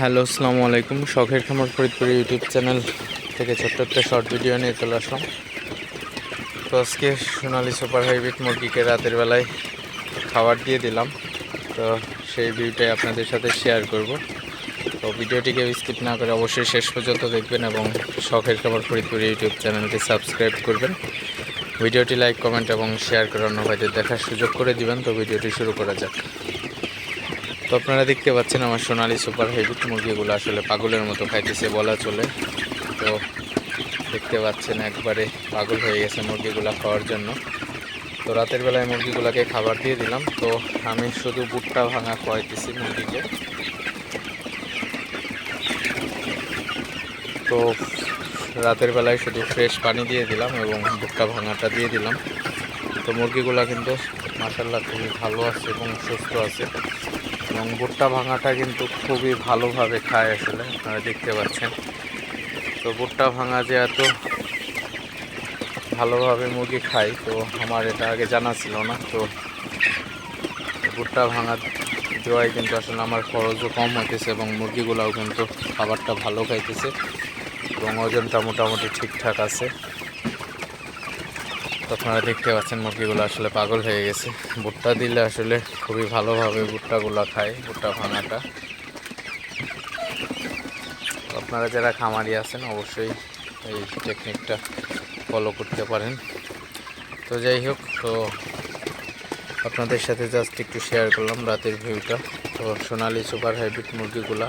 Hello, আসসালামু আলাইকুম। শখের খামার ফরিদপুর ইউটিউব চ্যানেল থেকে ছোট্ট একটা শর্ট ভিডিও নিয়ে চলে আসলাম। তো আজকে সোনালি সুপার হাইব্রিড মুরগিকে রাতের বেলায় খাবার দিয়ে দিলাম। তো সেই ভিডিওটাই আপনাদের সাথে শেয়ার করব। তো ভিডিওটিকে স্কিপ না করে অবশ্যই শেষ পর্যন্ত দেখবেন এবং শখের খামার ফরিদপুর ইউটিউব চ্যানেলটি সাবস্ক্রাইব করবেন। ভিডিওটি লাইক, কমেন্ট এবং শেয়ার করে অন্য ভাইদের দেখার সুযোগ করে দিবেন। তো ভিডিওটি শুরু করা যাক। তো আপনারা দেখতে পাচ্ছেন আমার সোনালি সুপার হাইব্রিড মুরগিগুলো আসলে পাগলের মতো খাইতেছে, বলা চলে। তো দেখতে পাচ্ছেন একবারে পাগল হয়ে গেছে মুরগিগুলো খাওয়ার জন্য। তো রাতের বেলায় মুরগিগুলোকে খাবার দিয়ে দিলাম। তো আমি শুধু বুটটা ভাঙা খাওয়াইতেছি মুরগিকে। তো রাতের বেলায় শুধু ফ্রেশ পানি দিয়ে দিলাম এবং বুটটা ভাঙাটা দিয়ে দিলাম। তো মুরগিগুলো কিন্তু মাসাল্লাহ খুবই ভালো আছে এবং সুস্থ আছে। এবং ভুট্টা ভাঙাটা কিন্তু খুবই ভালোভাবে খায় আসলে, আপনারা দেখতে পাচ্ছেন। তো ভুট্টা ভাঙা যে এত ভালোভাবে মুরগি খায়, তো আমার এটা আগে জানা ছিল না। তো ভুট্টা ভাঙা দেওয়াই কিন্তু আসলে আমার খরচও কম হতেছে এবং মুরগিগুলাও কিন্তু খাবারটা ভালো খাইতেছে এবং ওজনটা মোটামুটি ঠিকঠাক আছে। আপনারা দেখতে পাচ্ছেন মুরগিগুলো আসলে পাগল হয়ে গেছে। ভুট্টা দিলে আসলে খুবই ভালোভাবে ভুট্টাগুলো খায়, ভুট্টা ভাঙাটা। আপনারা যারা খামারি আছেন, অবশ্যই এই টেকনিকটা ফলো করতে পারেন। তো যাই হোক, তো আপনাদের সাথে জাস্ট একটু শেয়ার করলাম রাতের ভিউটা তো সোনালি সুপার হাইব্রিড মুরগিগুলা।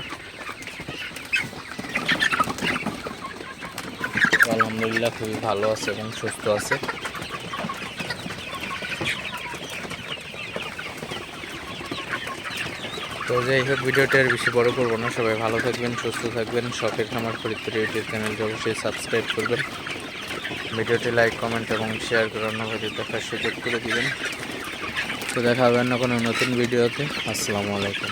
আলহামদুলিল্লাহ খুবই ভালো আছে এবং সুস্থ আছে। তো যাই হোক, ভিডিওটা বেশি বড় করব না। সবাই ভালো থাকবেন, সুস্থ থাকবেন। শখের খামার খরিদ্দার ইউটিউব চ্যানেলটি অবশ্যই সাবস্ক্রাইব করবেন। ভিডিওটি লাইক, কমেন্ট এবং শেয়ার করে অন্যভাবে দেখার সুযোগ করে দিবেন। তো দেখা হবে অন্য কোনো নতুন ভিডিওতে। আসসালামু আলাইকুম।